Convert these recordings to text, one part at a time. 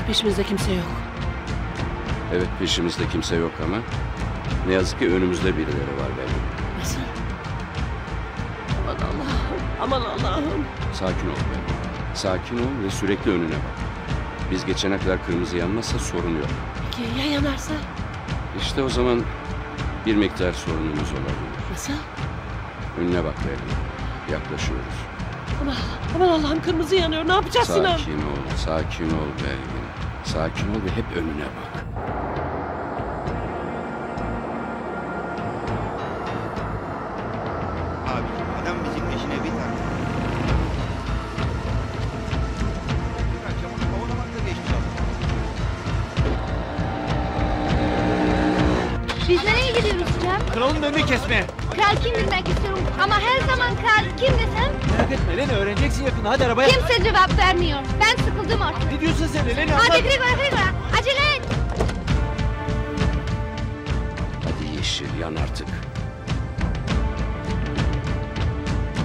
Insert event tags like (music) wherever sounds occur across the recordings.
peşimizde kimse yok. Evet peşimizde kimse yok ama ne yazık ki önümüzde birileri var belki. Nasıl? Aman Allah'ım, aman Allah'ım. Sakin ol belki. Sakin ol ve sürekli önüne bak. Biz geçene kadar kırmızı yanmazsa sorun yok. Peki ya yanarsa? İşte o zaman bir miktar sorunumuz olabilir. Nasıl? Önüne bak belki. Yaklaşıyoruz. Aman, aman Allah'ım kırmızı yanıyor. Ne yapacağız Sinan? Sakin ol, sakin ol Belgin. Sakin ol ve hep önüne bak. Abi adam bizim peşine bir zaten. Biz nereye gidiyoruz Cem? Kralın önünü kesmeye. Kral kim bilmek istiyorum ama her zaman kral kim desem Merak etme Lena öğreneceksin yakında hadi arabaya. kimse cevap vermiyor. Ben sıkıldım artık. Ne diyorsun sen Lena? Hadi. Grigora Grigora acele et. Hadi yeşil yan artık.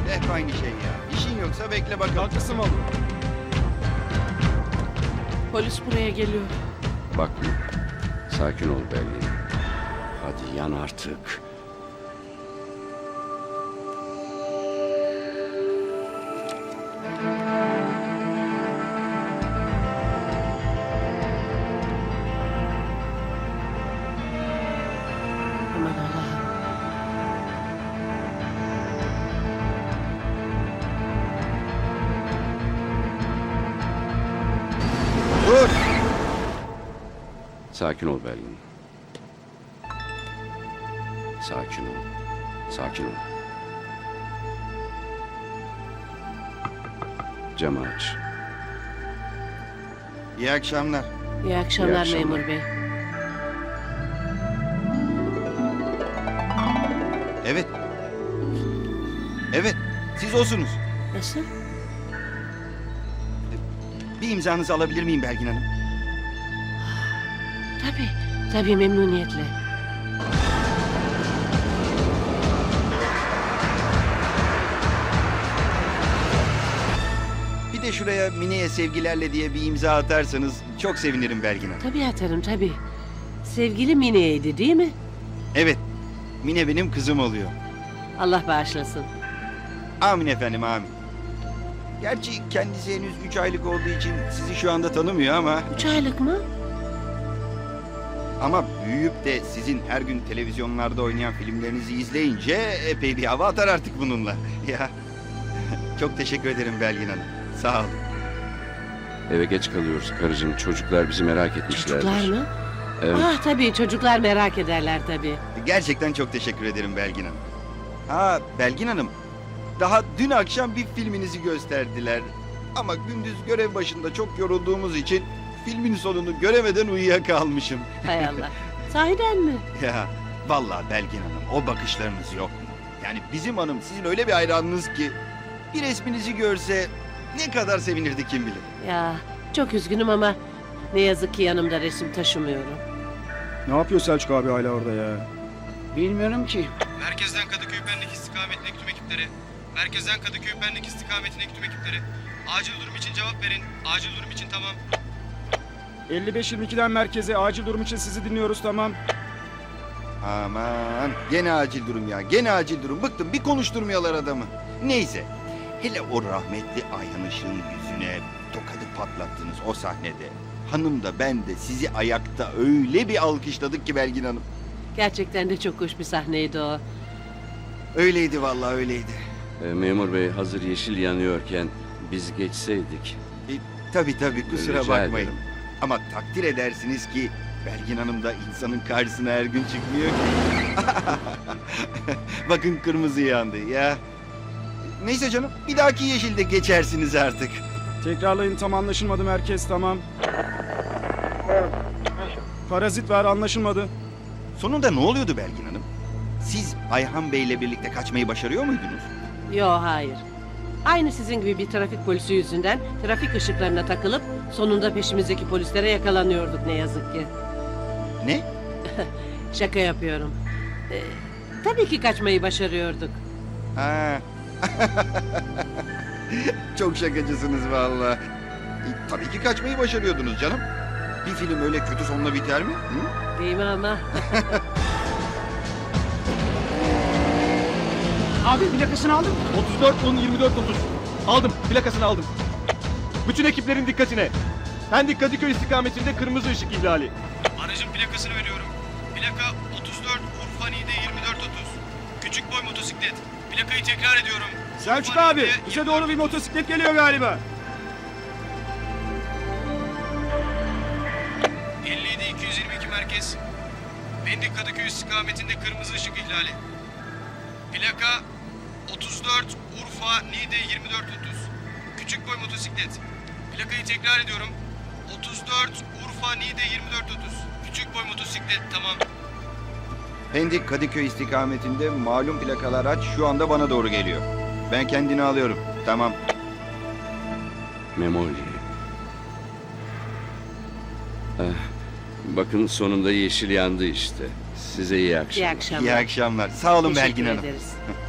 Hep aynı şey ya. İşin yoksa bekle bakalım. Haklısın valla. Polis buraya geliyor. Bakma. Sakin ol Belgin. Hadi yan artık. Sakin ol Belgin. Sakin ol. Sakin ol. Camı aç. İyi akşamlar. İyi akşamlar, İyi akşamlar. memur bey. Evet. Evet. Siz olsunuz. Nasıl? Bir imzanızı alabilir miyim Belgin Hanım? Tabii, tabii memnuniyetle. Bir de şuraya Mine'ye sevgilerle diye bir imza atarsanız çok sevinirim Belgin Hanım. Tabii atarım tabii. Sevgili Mine'ydi değil mi? Evet. Mine benim kızım oluyor. Allah bağışlasın. Amin efendim amin. Gerçi kendisi henüz 3 aylık olduğu için sizi şu anda tanımıyor ama Üç aylık mı? Ama büyüyüp de sizin her gün televizyonlarda oynayan filmlerinizi izleyince epey bir hava atar artık bununla. (laughs) Ya çok teşekkür ederim Belgin Hanım. Sağ olun. Eve geç kalıyoruz karıcığım. Çocuklar bizi merak etmişlerdir. Çocuklar mı? Evet. Ah tabii çocuklar merak ederler tabii. Gerçekten çok teşekkür ederim Belgin Hanım. Ha Belgin Hanım, daha dün akşam bir filminizi gösterdiler. Ama gündüz görev başında çok yorulduğumuz için filmin sonunu göremeden uyuyakalmışım. Hay Allah. (laughs) Sahiden mi? Ya vallahi Belgin Hanım o bakışlarınız yok mu? Yani bizim hanım sizin öyle bir hayranınız ki bir resminizi görse ne kadar sevinirdi kim bilir. Ya çok üzgünüm ama ne yazık ki yanımda resim taşımıyorum. Ne yapıyor Selçuk abi hala orada ya? Bilmiyorum ki. Merkezden Kadıköy Pendik istikametine tüm ekipleri. Merkezden Kadıköy Pendik istikametine tüm ekipleri. Acil durum için cevap verin. Acil durum için tamam. 55-22'den merkeze acil durum için sizi dinliyoruz tamam. Aman gene acil durum ya gene acil durum bıktım bir konuşturmuyorlar adamı. Neyse hele o rahmetli Ayhan Işık'ın yüzüne tokadı patlattınız o sahnede. Hanım da ben de sizi ayakta öyle bir alkışladık ki Belgin Hanım. Gerçekten de çok hoş bir sahneydi o. Öyleydi vallahi öyleydi. Ee, memur bey hazır yeşil yanıyorken biz geçseydik. E, tabii tabii kusura Rica bakmayın. ederim. Ama takdir edersiniz ki Belgin Hanım da insanın karşısına her gün çıkmıyor ki. (laughs) Bakın kırmızı yandı ya. Neyse canım bir dahaki yeşilde geçersiniz artık. Tekrarlayın tam anlaşılmadı merkez tamam. Parazit var anlaşılmadı. Sonunda ne oluyordu Belgin Hanım? Siz Ayhan Bey'le birlikte kaçmayı başarıyor muydunuz? Yo hayır. Aynı sizin gibi bir trafik polisi yüzünden trafik ışıklarına takılıp sonunda peşimizdeki polislere yakalanıyorduk ne yazık ki. Ne? (laughs) Şaka yapıyorum. Ee, tabii ki kaçmayı başarıyorduk. Ha. (laughs) Çok şakacısınız vallahi. E, tabii ki kaçmayı başarıyordunuz canım. bir film öyle kötü sonla biter mi? Hı? Değil mi ama? (laughs) Abi plakasını aldın 34 10 24 30. Aldım. Plakasını aldım. Bütün ekiplerin dikkatine. Pendik Kadıköy istikametinde kırmızı ışık ihlali. Aracın plakasını veriyorum. Plaka 34 Urfa Niğde 2430. Küçük boy motosiklet. Plakayı tekrar ediyorum. Selçuk Urfa abi bize doğru bir motosiklet geliyor galiba. 57 222 merkez. Pendik Kadıköy istikametinde kırmızı ışık ihlali. Plaka 34 Urfa Niğde 2430. Küçük boy motosiklet. Plakayı tekrar ediyorum. 34 Urfa Niğde 2430. Küçük boy motosiklet tamam. Pendik Kadıköy istikametinde malum plakalar aç şu anda bana doğru geliyor. Ben kendini alıyorum. Tamam. Memoli. Eh, bakın sonunda yeşil yandı işte. Size iyi İyi akşamlar. akşamlar. İyi akşamlar. Sağ olun Teşekkür Belgin Hanım. ederiz. (laughs)